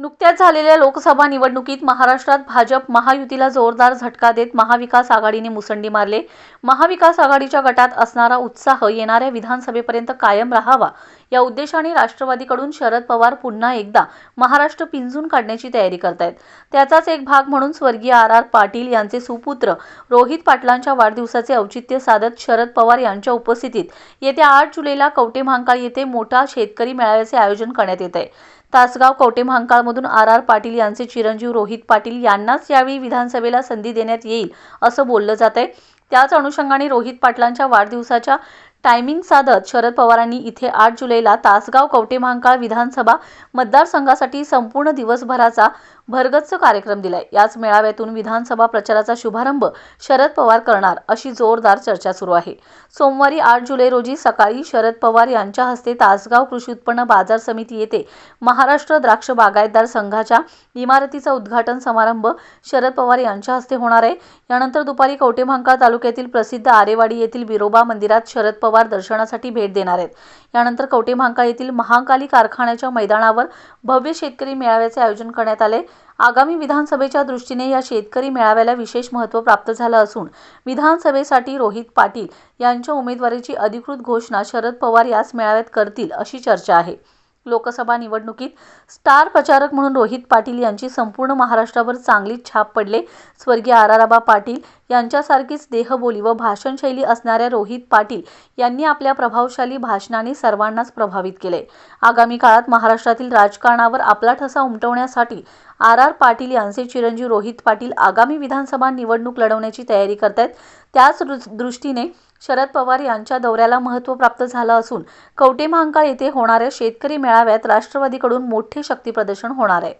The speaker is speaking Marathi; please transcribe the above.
नुकत्याच झालेल्या लोकसभा निवडणुकीत महाराष्ट्रात भाजप महायुतीला जोरदार झटका देत महाविकास आघाडीने मुसंडी मारले. महाविकास आघाडीच्या गटात असणारा उत्साह येणाऱ्या विधानसभेपर्यंत कायम राहावा या उद्देशाने राष्ट्रवादीकडून शरद पवार पुन्हा एकदा महाराष्ट्र पिंजून काढण्याची तयारी करतायत. त्याचाच एक भाग म्हणून स्वर्गीय आर आर पाटील यांचे सुपुत्र रोहित पाटलांच्या वाढदिवसाचे औचित्य साधत शरद पवार यांच्या उपस्थितीत येत्या आठ जुलैला कवटे महांकाळ येथे मोठा शेतकरी मेळाव्याचे आयोजन करण्यात येत आहे तासगाव कवटे महांकाळमधून आर आर पाटील यांचे चिरंजीव रोहित पाटील यांनाच यावेळी विधानसभेला संधी देण्यात येईल असं बोललं जात आहे त्याच अनुषंगाने रोहित पाटलांच्या वाढदिवसाच्या टायमिंग साधत शरद पवारांनी इथे आठ जुलैला तासगाव कवटे महांकाळ विधानसभा मतदारसंघासाठी संपूर्ण दिवसभराचा भरगच्च कार्यक्रम दिलाय. याच मेळाव्यातून विधानसभा प्रचाराचा शुभारंभ शरद पवार करणार अशी जोरदार चर्चा सुरू आहे. सोमवारी आठ जुलै रोजी सकाळी शरद पवार यांच्या हस्ते तासगाव कृषी उत्पन्न बाजार समिती येथे महाराष्ट्र द्राक्ष बागायतदार संघाच्या इमारतीचा उद्घाटन समारंभ शरद पवार यांच्या हस्ते होणार आहे. यानंतर दुपारी कवटे महांकाळ तालुक्यातील प्रसिद्ध आरेवाडी येथील बिरोबा मंदिरात शरद पवार दर्शनासाठी भेट देणार आहेत. यानंतर कवटे महांकाळ येथील महाकाली कारखान्याच्या मैदानावर भव्य शेतकरी मेळाव्याचे आयोजन करण्यात आले. आगामी विधानसभेच्या दृष्टीने या शेतकरी मेळाव्याला विशेष महत्त्व प्राप्त झालं असून विधानसभेसाठी रोहित पाटील यांच्या उमेदवारीची अधिकृत घोषणा शरद पवार याच मेळाव्यात करतील अशी चर्चा आहे. लोकसभा निवडणुकीत स्टार प्रचारक म्हणून रोहित पाटील यांची संपूर्ण महाराष्ट्रावर चांगलीच छाप पडले. स्वर्गीय आराराबा पाटील यांच्यासारखीच देहबोली व भाषणशैली असणाऱ्या रोहित पाटील यांनी आपल्या प्रभावशाली भाषणाने सर्वांनाच प्रभावित केले. आगामी काळात महाराष्ट्रातील राजकारणावर आपला ठसा उमटवण्यासाठी आर आर पाटील यांचे चिरंजीव रोहित पाटील आगामी विधानसभा निवडणूक लढवण्याची तयारी करतायत. त्याच दृष्टीने शरद पवार यांच्या दौऱ्याला महत्त्व प्राप्त झालं असून कवटे महांकाळ येथे होणाऱ्या शेतकरी मेळाव्यात राष्ट्रवादीकडून मोठे शक्तीप्रदर्शन होणार आहे.